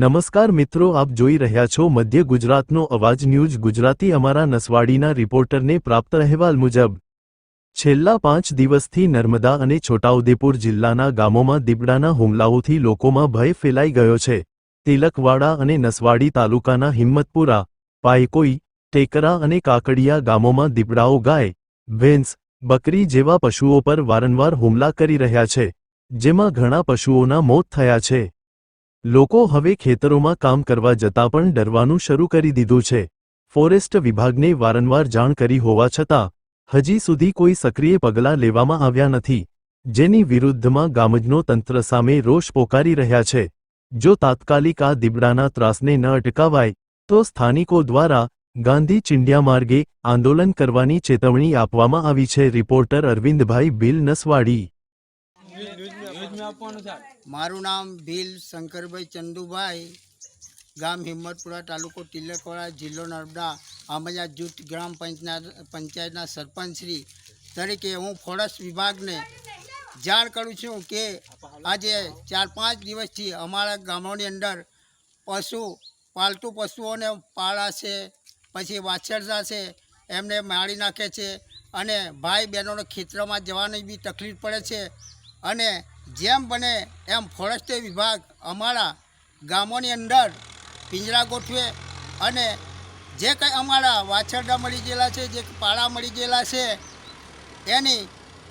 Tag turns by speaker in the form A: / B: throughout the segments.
A: નમસ્કાર મિત્રો, આપ જોઈ રહ્યા છો મધ્ય ગુજરાતનો અવાજ ન્યૂઝ ગુજરાતી. અમારા નસવાડીના રિપોર્ટરને પ્રાપ્ત અહેવાલ મુજબ, છેલ્લા પાંચ દિવસથી નર્મદા અને છોટાઉદેપુર જિલ્લાના ગામોમાં દીપડાના હુમલાઓથી લોકોમાં ભય ફેલાઈ ગયો છે. તિલકવાડા અને નસવાડી તાલુકાના હિંમતપુરા, પાયકોઈ, ટેકરા અને કાકડિયા ગામોમાં દીપડાઓ ગાય, ભેંસ, બકરી જેવા પશુઓ પર વારંવાર હુમલા કરી રહ્યા છે, જેમાં ઘણા પશુઓના મોત થયા છે. લોકો હવે ખેતરોમાં કામ કરવા જતાં પણ ડરવાનું શરૂ કરી દીધું છે. ફોરેસ્ટ વિભાગને વારંવાર જાણ કરી હોવા છતાં, હજી સુધી કોઈ સક્રિય પગલાં લેવામાં આવ્યા નથી, જેની વિરુદ્ધમાં ગામજનો તંત્ર સામે રોષ પોકારી રહ્યા છે. જો તાત્કાલિક આ દીપડાના ત્રાસને ન અટકાવાય, તો સ્થાનિકો દ્વારા ગાંધી ચિંડિયા માર્ગે આંદોલન કરવાની ચેતવણી આપવામાં આવી છે. રિપોર્ટર અરવિંદભાઈ બિલ નસવાડી
B: મારું નામ ભીલ શંકરભાઈ ચંદુભાઈ, ગામ હિંમતપુરા, તાલુકો તિલકવાડા, જિલ્લો નર્મદા આમજા જૂથ, ગ્રામ પંચાયત પંચાયતના સરપંચશ્રી તરીકે હું ફોરેસ્ટ વિભાગને જાણ કરું છું કે આજે ચાર પાંચ દિવસથી અમારા ગામોની અંદર પશુ, પાલતુ પશુઓને પાળા છે પછી વાછરતા છે એમને મારી નાખે છે અને ભાઈ બહેનોને ખેતરમાં જવાની બી તકલીફ પડે છે અને જેમ બને એમ ફોરેસ્ટ વિભાગ અમારા ગામોની અંદર પિંજરા ગોઠવે અને જે કંઈ અમારા વાછરડા મળી ગયેલા છે, જે પાળા મળી ગયેલા છે, એની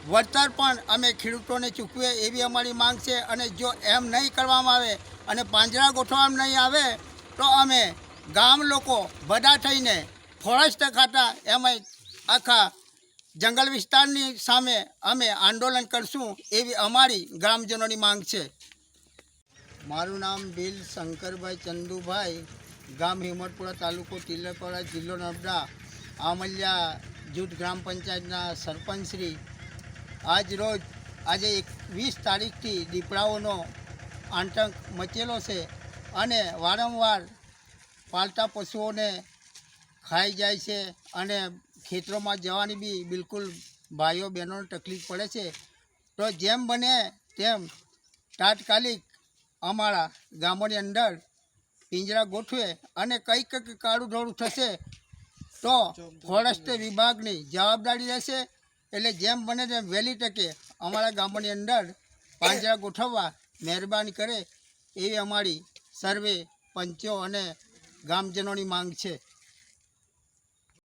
B: વળતર પણ અમે ખેડૂતોને ચૂકવીએ એવી અમારી માંગ છે. અને જો એમ નહીં કરવામાં આવે અને પાંજરા ગોઠવવામાં નહીં આવે, તો અમે ગામ લોકો બધા થઈને ફોરેસ્ટ ખાતા એમાં આખા જંગલ વિસ્તારની સામે અમે આંદોલન કરશું એવી અમારી ગ્રામજનોની માંગ છે. મારું નામ બિલ શંકરભાઈ ચંદુભાઈ, ગામ હિંમતપુરા તાલુકો તિલકવાડા જિલ્લો નર્મદા આમલિયા જૂથ ગ્રામ પંચાયતના સરપંચશ્રી આજ રોજ, આજે એક વીસ તારીખથી દીપડાઓનો આતંક મચેલો છે અને વારંવાર પાલતા પશુઓને ખાઈ જાય છે અને ખેતરોમાં જવાની બી બિલકુલ ભાઈઓ બહેનોને તકલીફ પડે છે. તો જેમ બને તેમ તાત્કાલિક અમારા ગામોની અંદર પિંજરા ગોઠવે અને કંઈક કાળું ધોળું થશે તો ફોરેસ્ટ વિભાગની જવાબદારી રહેશે. એટલે જેમ બને તેમ વહેલી તકે અમારા ગામોની અંદર પાંજરા ગોઠવવા મહેરબાની કરે એવી અમારી સર્વે પંચો અને ગામજનોની માંગ છે.